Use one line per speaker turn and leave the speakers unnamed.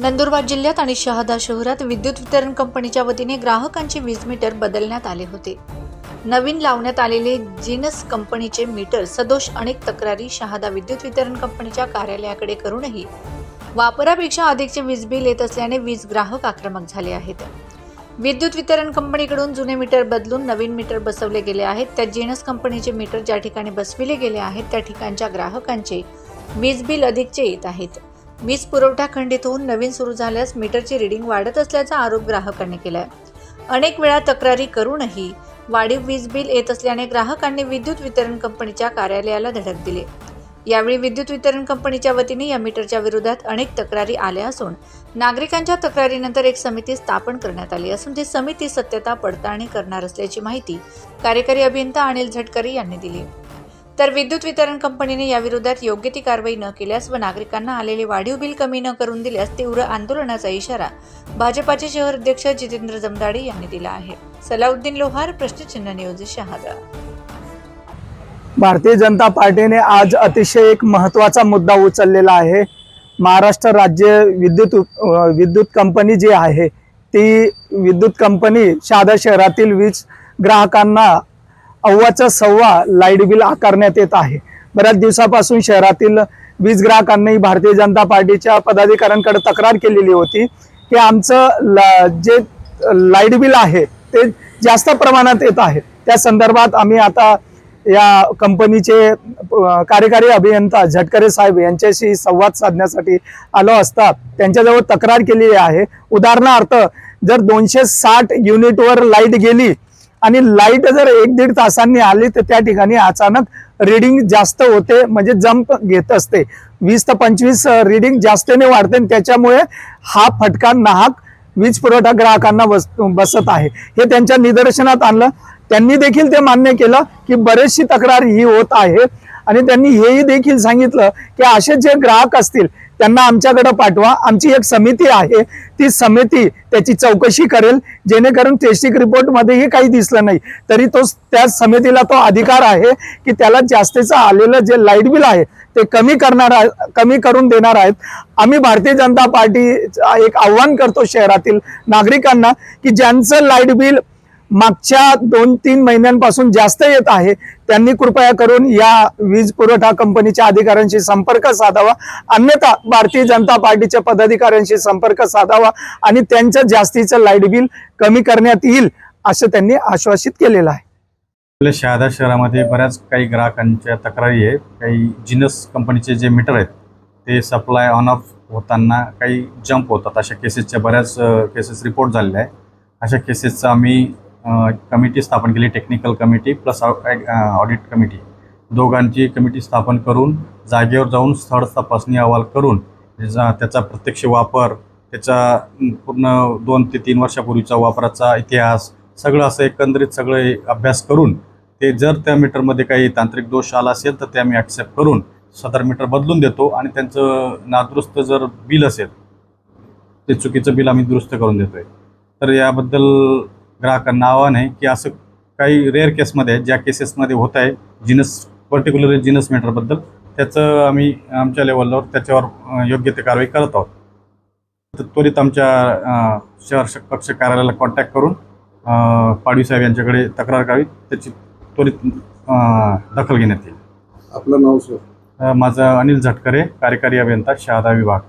नंदुरबार जिल्ह्यात आणि शहादा शहरात विद्युत वितरण कंपनीच्या वतीने ग्राहकांचे वीज मीटर बदलण्यात आले होते. नवीन लावण्यात आलेले जिनस कंपनीचे मीटर सदोष अनेक तक्रारी शहादा विद्युत वितरण कंपनीच्या कार्यालयाकडे करूनही वापरापेक्षा अधिकचे वीज बिल येत असल्याने वीज ग्राहक आक्रमक झाले आहेत. विद्युत वितरण कंपनीकडून जुने मीटर बदलून नवीन मीटर बसवले गेले आहेत. त्या जीनस कंपनीचे मीटर ज्या ठिकाणी बसविले गेले आहेत त्या ठिकाणच्या ग्राहकांचे वीज बिल अधिकचे येत आहेत. वीज पुरवठा खंडित होऊन नवीन सुरू झाल्यास मीटरची रिडिंग वाढत असल्याचा आरोप ग्राहकांनी केलाय. अनेक वेळा तक्रारी करूनही वाढीव वीज बिल येत असल्याने ग्राहकांनी विद्युत वितरण कंपनीच्या कार्यालयाला धडक दिली. यावेळी विद्युत वितरण कंपनीच्या वतीने या मीटरच्या विरोधात अनेक तक्रारी आल्या असून नागरिकांच्या तक्रारीनंतर एक समिती स्थापन करण्यात आली असून ती समिती सत्यता पडताळणी करणार असल्याची माहिती कार्यकारी अभियंता अनिल झटकरी यांनी दिली. तर विद्युत वितरण कंपनीने याविरोधात योग्य ती कारवाई न केल्यास व नागरिकांना आलेले वाढीव बिल कमी न करून दिल्यास तीव्र आंदोलनाचा इशारा भाजपाचे शहर अध्यक्ष जितेंद्र जमदाडे यांनी दिला आहे. सलाउद्दीन लोहार प्रश्नचिन्ह न्यूज शहादा.
भारतीय जनता पार्टीने आज अतिशय एक महत्त्वाचा मुद्दा उचललेला आहे. महाराष्ट्र राज्य विद्युत विद्युत कंपनी जी आहे ती विद्युत कंपनी शहादा शहरातील वीज ग्राहकांना अव्वाचा सव्वा लाइट बिल आकारण्यात येत आहे. बऱ्याच दिवसापासून शहरातील वीज ग्राहकांनी भारतीय जनता पार्टीच्या पदाधिकाऱ्यांकडे तक्रार केलेली होती की आमचं ला जे लाइट बिल आहे ते जास्त प्रमाणात येत आहे. त्या संदर्भात आम्ही आता या कंपनीचे कार्यकारी अभियंता झटकरे साहेब यांच्याशी संवाद साधण्यासाठी आलो असता त्यांच्याजवळ तक्रार केलेली आहे. उदाहरणार्थ जर दोनशे साठ युनिटवर लाइट गेली आणि लाइट जर एक दीड तासांनी आली तर त्या ठिकाणी अचानक रिडिंग जास्त होते म्हणजे जंप घेत असते. वीस ते पंचवीस रिडिंग जास्तीने वाढते आणि त्याच्यामुळे हा फटका नाहक वीज पुरवठा ग्राहकांना बस बसत आहे. हे त्यांच्या निदर्शनात आणलं. त्यांनी देखील ते मान्य केलं की बरेचशी तक्रार ही होत आहे. आणि त्यांनी हेही देखील सांगितलं की असे जे ग्राहक असतील त्यांना आमच्याकडे पाठवा. आमची एक समिती आहे. ती समिती त्याची चौकशी करेल. जेणेकरून टेस्टिक रिपोर्टमध्येही काही दिसलं नाही. तरी तो त्या समितीला तो अधिकार आहे की त्याला जास्तीचं आलेलं जे लाइट बिल आहे ते कमी करणार आहे कमी करून देणार आहेत. आम्ही भारतीय जनता पार्टी एक आव्हान करतो शहरातील नागरिकांना की ज्यांचं लाइट बिल मागच्या दोन तीन महिन्यांपासून जास्त येत आहे. त्यांनी कृपया करून या वीज पुरवठा कंपनीच्या अधिकाऱ्यांशी संपर्क साधावा. अन्यथा भारतीय जनता पार्टीच्या पदाधिकाऱ्यांशी संपर्क साधावा आणि त्यांचं जास्तीचं लाइट बिल कमी करण्यात येईल असं त्यांनी आश्वासित केलेलं आहे.
आपल्या शहादा शहरामध्ये बऱ्याच काही ग्राहकांच्या तक्रारी आहे काही जिनस कंपनीचे जे मीटर आहेत ते सप्लाय ऑन ऑफ होताना काही जंप होतात. अशा केसेसच्या बऱ्याच केसेस रिपोर्ट झालेल्या आहे अशा केसेसचा आम्ही कमिटी स्थापन केली technical committee plus audit committee दोघांची कमिटी स्थापन करून जागेवर जाऊन स्थळ तपासणी अहवाल करून त्याचा त्याचा प्रत्यक्ष वापर त्याचा पूर्ण दोन ते तीन वर्षापूर्वीचा वापराचा इतिहास सगळं असं एकंदरीत सगळं अभ्यास करून ते जर त्या मीटरमध्ये काही तांत्रिक दोष आला असेल तर ते आम्ही ॲक्सेप्ट करून सदर मीटर बदलून देतो आणि त्यांचं नादुरुस्त जर बिल असेल ते चुकीचं बिल आम्ही दुरुस्त करून देतो आहे तर याबद्दल ग्राहकांना आव्हान आहे की असं काही रेअर केसमध्ये आहे, ज्या केसेसमध्ये होत आहे जिनस पर्टिक्युलर जिनस मीटरबद्दल त्याचं आम्ही आमच्या लेवलवर त्याच्यावर योग्य ते कारवाई करत आहोत. तर त्वरित आमच्या शहर कक्ष कार्यालयाला कॉन्टॅक्ट करून पाडवी साहेब यांच्याकडे तक्रार करावी त्याची त्वरित दखल घेण्यात येईल.
आपलं नाव सर
माझं अनिल झटकरे कार्यकारी अभियंता शहादा विभाग.